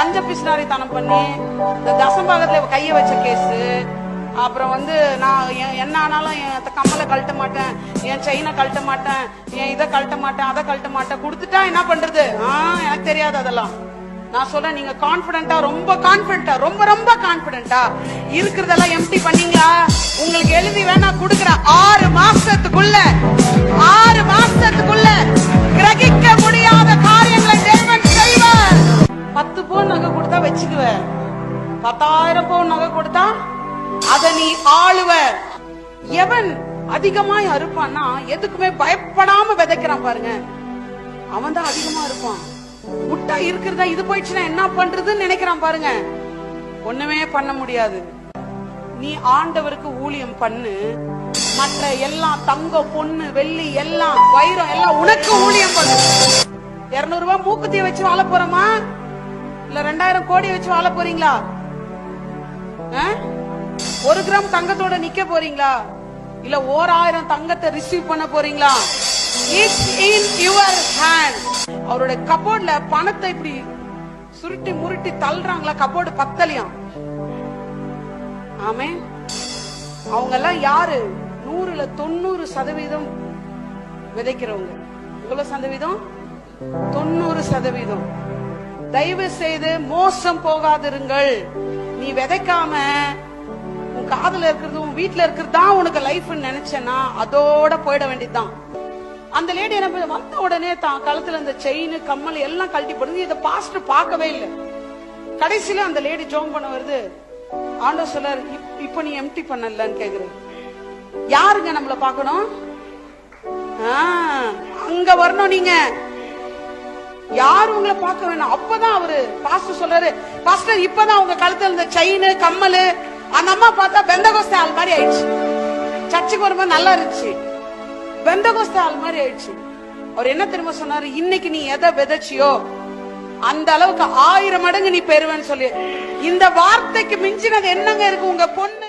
கஞ்ச பிசினாரித்தனம் பண்ணி இந்த தசம்பாகத்துல கைய வச்ச கேஸ் அப்புறம் வந்து நான் என்- என்ன ஆனாலும் என் கம்மலை கழட்ட மாட்டேன் என் செயினை கழட்ட மாட்டேன் என் இதை கழட்ட மாட்டேன் அதை கழட்ட மாட்டேன். கொடுத்துட்டா என்ன பண்றது? ஆ எனக்கு தெரியாது அதெல்லாம். நான் சொல்ல நீங்க கான்பிடண்டா ரொம்ப கான்பிடண்டா ரொம்ப ரொம்ப கான்பிடண்டா இருக்கிறதெல்லாம் எம்டி பண்ணீங்களா? உங்களுக்கு எழுதி வேணா குடுக்கற ஆறு மாசத்துக்குள்ள ஆறு மாசத்துக்குள்ள பவுன் நகை கொடுத்தா வச்சுக்குவ. பத்தாயிரம் பவுன் நகை கொடுத்தா அத நீ ஆளுவ. எவன் அதிகமாய் அறுப்பான்னா எதுக்குமே பயப்படாம விதைக்கிறான் பாருங்க. அவன் தான் அதிகமா இருப்பான் முட்டா இருக்கிறதா இது போயிடுச்சுன்னா என்ன பண்றதுன்னு நினைக்கிறான் பாருங்க. ஒண்ணுமே பண்ண முடியாது. நீ ஆண்டவருக்கு ஊழியம் பண்ணு. மற்ற எல்லாம் தங்கம் பொண்ணு வெள்ளி எல்லாம் வைரம் எல்லாம் உனக்கு ஊழியம் பண்ணு. இருநூறு ரூபாய் மூக்குத்திய வச்சு வாழ போறோமா? இல்ல ரெண்டாயிரம் கோடி வச்சு வாழ போறீங்களா? ஆ? ஒரு கிராம் தங்கத்தோட நிக்க போறீங்களா? இல்ல ஓர் ஆயிரம் தங்கத்தை ரிசீவ் பண்ண போறீங்களா? இட்ஸ் இன் யுவர் ஹேண்ட் அவரோட கபோர்ட்ல பணத்தை இப்படி சுருட்டி முருட்டி தள்ளுறாங்களா? கபோர்டு பத்தலையாம் ஆமே அவங்க எல்லாம் யாரு? நூறுல தொண்ணூறு சதவீதம் விதைக்கிறவங்க. எவ்வளவு சதவீதம்? தொண்ணூறு சதவீதம். தயவு செய்து மோசம் போகாதிருங்கள். நீ விதைக்காம உன் காதல இருக்கிறது உன் வீட்டுல இருக்கிறது தான் உனக்கு லைஃப் நினைச்சனா அதோட போயிட வேண்டியதுதான். அந்த லேடி என்ன வந்த உடனே தான் கழுத்துல இந்த செயின் கம்மல் எல்லாம் கழட்டி போடுது. இதை பாஸ்ட் பார்க்கவே இல்லை. கடைசியில அந்த லேடி ஜோம் பண்ண வருது. ஆண்டோ சொல்லார் இப்ப நீ எம்டி பண்ணலன்னு கேக்குறது யாருங்க நம்மள பார்க்கணும்? ஆ, அங்க வரணும் நீங்க. யாரும் உங்களை பார்க்க வேணாம். அப்பதான் அவரு பாஸ்டர் சொல்றாரு பாஸ்டர் இப்பதான் உங்க கழுத்துல இருந்த செயின் கம்மல். அந்த அம்மா பார்த்தா பெந்தகோஸ்த ஆள் மாதிரி ஆயிடுச்சு. சர்ச்சுக்கு வரும்போது நல்லா இருந்துச்சு. பெந்தகோஸ்த ஆள் மாதிரி ஆயிடுச்சு. அவர் என்ன தெரியுமா சொன்னாரு? இன்னைக்கு நீ எதை விதைச்சியோ அந்த அளவுக்கு ஆயிரம் மடங்கு நீ பெறுவேன்னு சொல்லி. இந்த வார்த்தைக்கு மிஞ்சினது என்னங்க இருக்கு? உங்க பொண்ணு